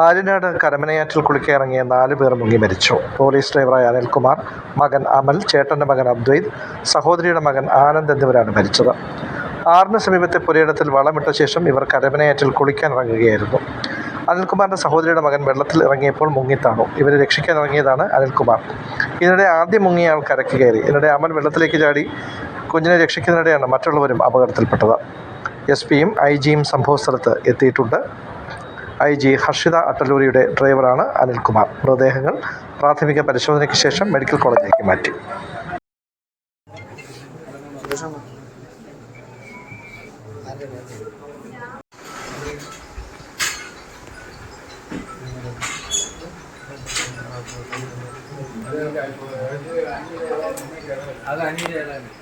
ആര്യനാട് കരമനയാറ്റിൽ കുളിക്കാനിറങ്ങിയ നാല് പേർ മുങ്ങി മരിച്ചു. പോലീസ് ഡ്രൈവറായ അനിൽകുമാർ മകൻ അമൽ ചേട്ടന്റെ മകൻ അദ്വൈത് സഹോദരിയുടെ മകൻ ആനന്ദ് എന്നിവരാണ് മരിച്ചത്. ആറിന് സമീപത്തെ പുരയിടത്തിൽ വളമിട്ട ശേഷം ഇവർ കരമനയാറ്റിൽ കുളിക്കാനിറങ്ങുകയായിരുന്നു. അനിൽകുമാറിന്റെ സഹോദരിയുടെ മകൻ വെള്ളത്തിൽ ഇറങ്ങിയപ്പോൾ മുങ്ങിത്താണു ഇവരെ രക്ഷിക്കാൻ ഇറങ്ങിയതാണ് അനിൽകുമാർ. ഇതിനിടെ ആദ്യം മുങ്ങിയ ആൾ കരക്ക് കയറി. ഇതിനിടെ അമൽ വെള്ളത്തിലേക്ക് ചാടി കുഞ്ഞിനെ രക്ഷിക്കുന്നതിനിടെയാണ് മറ്റുള്ളവരും അപകടത്തിൽപ്പെട്ടത്. എസ് പിയും ഐ ജിയും സംഭവസ്ഥലത്ത് എത്തിയിട്ടുണ്ട്. ഐ ജി ഹർഷിത അട്ടലൂരിയുടെ ഡ്രൈവറാണ് അനിൽകുമാർ. മൃതദേഹങ്ങൾ പ്രാഥമിക പരിശോധനയ്ക്ക് ശേഷം മെഡിക്കൽ കോളേജിലേക്ക് മാറ്റി. ഒരുപാട് തള്ളിയിട്ട്